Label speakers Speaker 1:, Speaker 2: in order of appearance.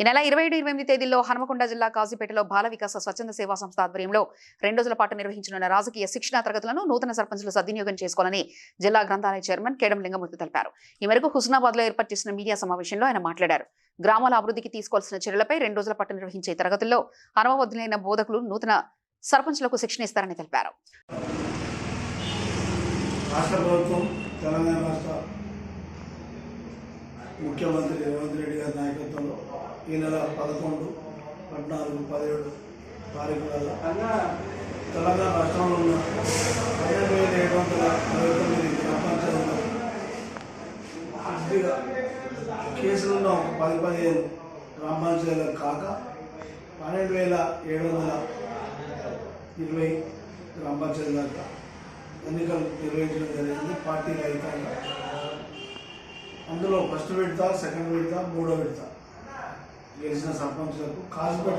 Speaker 1: ఈ నెల ఇరవై ఏడు ఇరవై ఎనిమిది తేదీల్లో హనుమకొండ జిల్లా కాజీపేటలో బాల వికాస స్వచ్ఛంద సేవా సంస్థ ఆధ్వర్యంలో రెండు రోజుల పాటు నిర్వహించనున్న రాజకీయ శిక్షణా తరగతులను నూతన సర్పంచులు సద్వినియోగం చేసుకోవాలని జిల్లా గ్రంథాలయ చైర్మన్ కేడం లింగమూర్తి తెలిపారు. ఈ మేరకు హుస్నాబాద్లో ఏర్పాటు చేసిన మీడియా సమావేశంలో ఆయన మాట్లాడారు. గ్రామాల అభివృద్ధికి తీసుకోవాల్సిన చర్యలపై రెండు రోజుల పాటు నిర్వహించే తరగతుల్లో అనుభవజ్ఞులైన బోధకులు నూతన సర్పంచులకు శిక్షణ ఇస్తారని తెలిపారు.
Speaker 2: ముఖ్యమంత్రి రేవంత్ రెడ్డి గారి నాయకత్వం ఈ నెల పదకొండు పద్నాలుగు పదిహేడు తారీఖులలో తెలంగాణ రాష్ట్రంలో ఉన్న పన్నెండు వేల ఏడు వందల అరవై తొమ్మిది పంచాయతీలో కొద్దిగా కేసులున్న పది పదిహేను గ్రామ పంచాయతీలు కాక పన్నెండు వేల ఏడు వందల ఇరవై గ్రామ పంచాయతీ దాకా ఎన్నికలు నిర్వహించడం జరిగింది పార్టీ రహితంగా అందులో ఫస్ట్ విడత సెకండ్ విడత మూడో విడత గెలిచిన సర్పంచ్లకు కాజుపేట